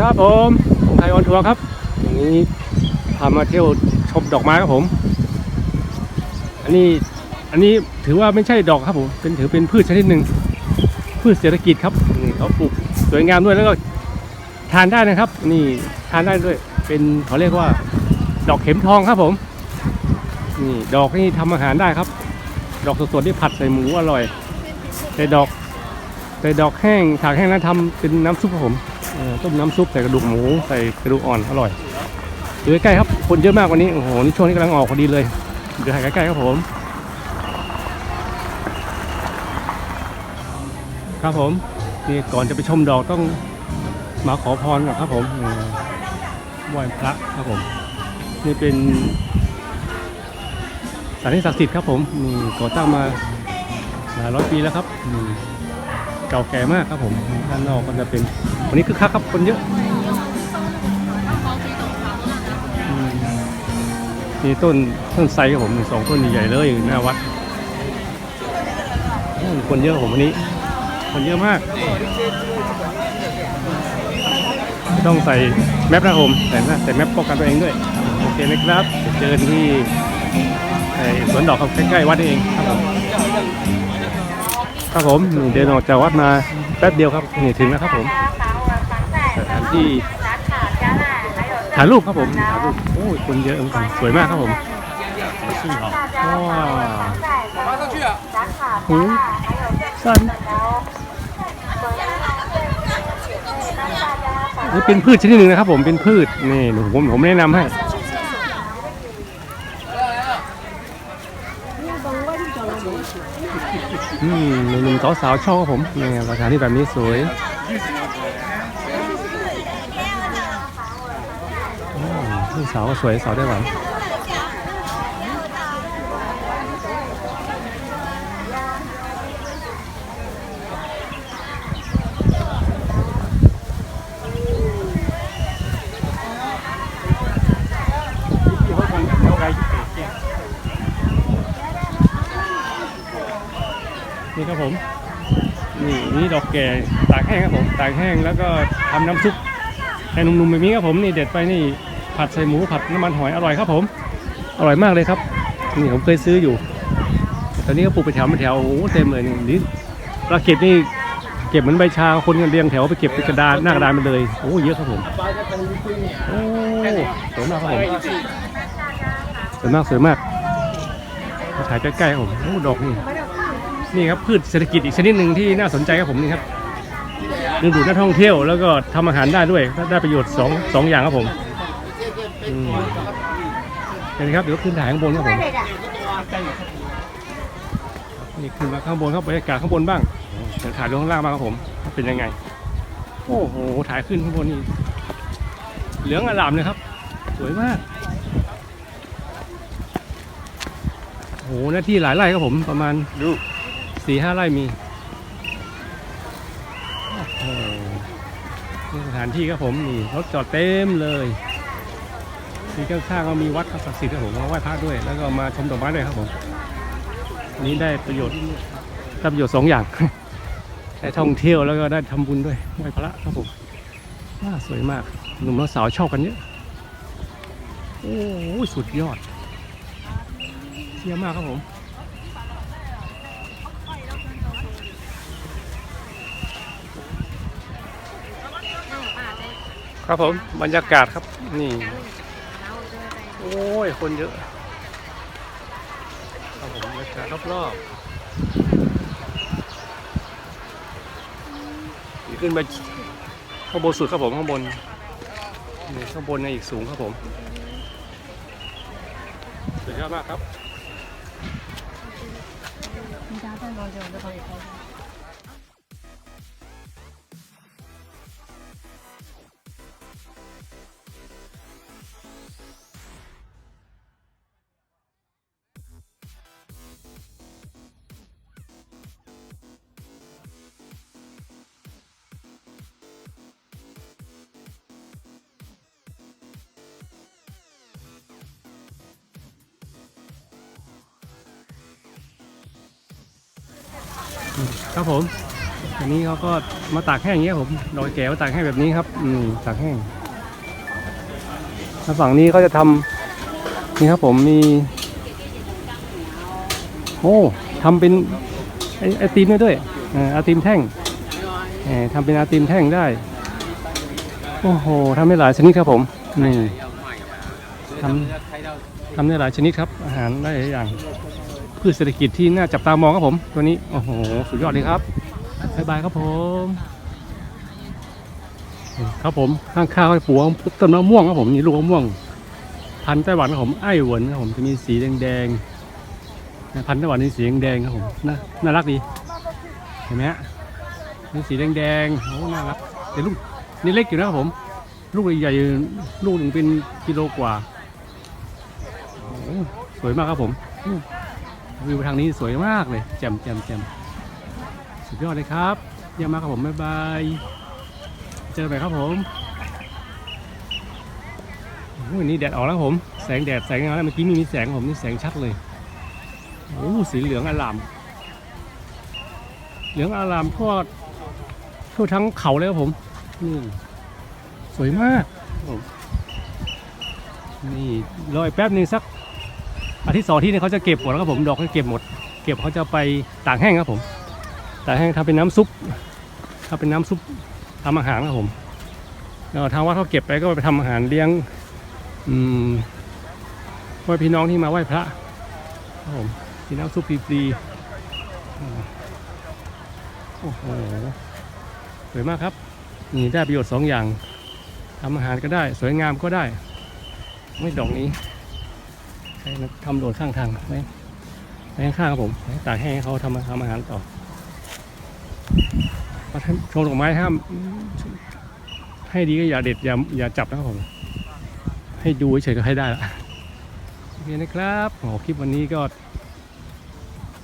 ครับผมผมไทยออนทัวร์ครับวันนี้พามาเที่ยวชมดอกไม้ครับผม อันนี้อันนี้ถือว่าไม่ใช่ดอกครับผมเป็นถือเป็นพืชชนิดหนึ่งพืชเศรษฐกิจครับนี่เขาปลูกสวยงามด้วยแล้วก็ทานได้นะครับ นี่ทานได้ด้วย เป็นเขาเรียกว่า ดอกเข็มทองครับผม นี่ดอกนี่ทำอาหารได้ครับ ดอกสดๆที่ผัดใส่หมูอร่อย แต่ดอก แต่ดอกแห้งถากแห้งนั้นทำเป็นน้ำซุปครับผม ต้มน้ำซุปใส่กระดูกหมูใส่กระดูกอ่อนอร่อยอยู่ใกล้ๆครับคนเยอะมากวันนี้โอ้โหนี่ช่วงนี้กำลังออกพอดีเลยเดี๋ยวถ่ายใกล้ๆครับผม ครับผมนี่ก่อนจะไปชมดอกต้องมาขอพรก่อนครับผมไหว้พระครับผม นี่เป็นสถานที่ศักดิ์สิทธิ์ครับผมนี่ก่อตั้งมาหลายร้อยปีแล้วครับเก่าแก่มากครับผมด้านนอกก็จะเป็น วันนี้คือคักครับคนเยอะมนี่ต้นต้นไทรครับผมสองต้นใหญ่ๆเลยอยู่หน้าวัดคนเยอะผมวันนี้ คนเยอะมาก ต้องใส่แมปนะผมแต่นะใส่แมปป้องกันตัวเองด้วย โอเคนะครับเดี๋ยวเจอกันที่สวนดอกครับใกล้ๆวัดนี่เองครับผมครับผมเดินออกจากวัดมาแป๊บเดียวครับนี่ถึงแล้วครับผม ที่ถ่ายรูปครับผมถ่ายรูปโอ้ยคนเยอะเหมือนกันสวยมากครับผมว้าวหูสั้นนี่เป็นพืชชนิดหนึ่งนะครับผมเป็นพืชนี่ผมผมแนะนำให้อืมหนุ่มๆสาวๆชอบครับผมนี่ไงสถานที่แบบนี้สวยอื นี่สาวสวยสาวได้หวานนี่ครับผมนี่นี่ดอกแก่ตากแห้งครับผมตากแห้งแล้วก็ทำน้ำซุปให้นุ่มๆแบบนี้ครับผมนี่เด็ดไปนี่ ผัดใส่หมูผัดน้ำมันหอยอร่อยครับผม อร่อยมากเลยครับ นี่ผมเคยซื้ออยู่ ตอนนี้ก็ปลูกไปแถวไปแถวโอ้เต็มเลยนี่นี่ราเก็บนี่เก็บเหมือนใบชาคนกันเรียงแถวไปเก็บเป็นกระดานหน้ากระดานไปเลยโอ้เยอะครับผมโอ้สวยมากครับผมสวยมากสวยมากมาถ่ายใกล้ๆครับผมโอ้ดอกนี่นี่ครับพืชเศรษฐกิจอีกชนิดหนึ่งที่น่าสนใจครับผมนี่ครับดึงดูดนักท่องเที่ยวแล้วก็ทำอาหารได้ด้วยได้ประโยชน์สองสองอย่างครับผม อืมเห็นไหมครับเดี๋ยวขึ้นถ่ายข้างบนครับผมนี่ขึ้นมาข้างบนครับบรรยากาศข้างบนบ้างเดี๋ยวถ่ายลงข้างล่างบ้างครับผมว่าเป็นยังไง โอ้โหถ่ายขึ้นข้างบนนี่เหลืองอลามเลยครับ สวยมากโอ้โหหน้าที่หลายไร่ครับผมประมาณสี่ห้าไร่มีโอ้โหนี่สถานที่ครับผมนี่รถจอดเต็มเลย ที่ข้างๆก็มีวัดพระศักดิ์สิทธิ์ครับผมมาไหว้พระด้วย แล้วก็มาชมดอกไม้ด้วยครับผมนี้ได้ประโยชน์ได้ประโยชน์สองอย่างได้ท่องเที่ยวแล้วก็ได้ทำบุญด้วยไหว้พระครับผมว้าสวยมากหนุ่มและสาวชอบกันเยอะโอ้โหสุดยอดเยี่ยมมากครับผมครับผมบรรยากาศครับนี่ ย คนเยอะครับผมบรรยากาศรอบๆขึ้นไปข้างบนสุดครับผมข้างบนนี่ข้างบนในอีกสูงครับผมสุดยอดมากครับ ครับผม อันนี้เขาก็มาตากแห้งอย่างเงี้ยผมดอกแก่มาตากแห้งแบบนี้ครับ อืมตากแห้งแล้วฝั่งนี้เขาจะทำนี่ครับผมมี โอ้ทำเป็นไอไอติมได้ด้วยอ่อไอติมแท่งเอ่อทำเป็นไอติมแท่งได้ โอ้โหทำได้หลายชนิดครับผมนี่ทำทำได้หลายชนิดครับ อาหารได้หลายอย่าง พืชเศรษฐกิจที่น่าจับตามองครับผม ตัวนี้ โอ้โห สุดยอดเลยครับบ๊ายบายครับผม ครับผม ข้างข้าวก็ปลูกต้นมะม่วงครับผม นี่ลูกมะม่วง พันธุ์ไต้หวันครับผม ไอ้เหวินครับผม จะมีสีแดงๆ พันธุ์ไต้หวันนี่สีแดงๆครับผมน่าน่ารักดี เห็นไหมฮะนี่สีแดงๆ โอ้ น่ารัก แต่ลูกนี่เล็กอยู่นะครับผม ลูกใหญ่ๆลูกหนึ่งเป็นกิโลกว่าโอ้สวยมากครับผมอืม วิวทางนี้สวยมากเลยแจ่มแจ่มแจ่มสุดยอดเลยครับเยี่ยมมากครับผมบ๊ายบายเจอกันใหม่ครับผมโอ้ยนี่แดดออกแล้วผมแสงแดดแสงอะไรเมื่อกี้มมีแสงผมนี่แสงชัดเลยโอ้สีเหลืองอลาม เหลืองอลามทั่วทั่วทั้งเขาเลยครับผมนี่สวยมากผมนี่รออีกแป๊บหนึงสัก อาทิตย์สองทิตย์เนี่เขาจะเก็บหมดแล้วครับผมดอกเขาเก็บหมด เก็บเขาจะไปตากแห้งครับผมตากแห้งทำเป็นน้ำซุปทำเป็นน้ำซุปทำอาหารครับผมแล้วทางวัดเขาเก็บไปก็ไปทำอาหารเลี้ยงอืมไว้พี่น้องที่มาไหว้พระครับผมกินน้ำซุปฟรีๆอืมโอ้โหสวยมากครับ นี่ได้ประโยชน์สองอย่างทำอาหารก็ได้ สวยงามก็ได้ ไม่ดอกนี้ ใช้ทำโดดข้างทางไว้ไว้ข้างๆครับผมตากแห้งให้เขาทำทำอาหารต่อมาชมดอกไม้ห้ามให้ดีก็อย่าเด็ดอย่าอย่าจับนะครับผม ให้ดูเฉยๆก็ให้ได้ละโอเคนะครับโอ้คลิปวันนี้ก็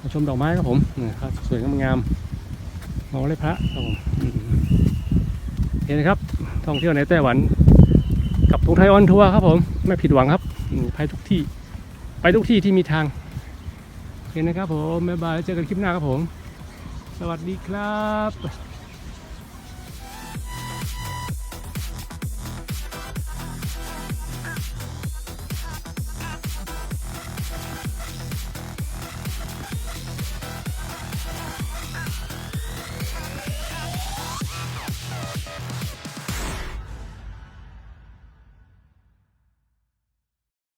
มาชมดอกไม้ครับผมนะครับสวยงามๆมองเลยพระครับผมอืมโอเคนะครับท่องเที่ยวในไต้หวัน กับทงไทยออนทัวร์ครับผม ไม่ผิดหวังครับไปทุกที่ ไปทุกที่ที่มีทางเห็นนะครับผมบ๊ายบายเจอกันคลิปหน้าครับผม สวัสดีครับ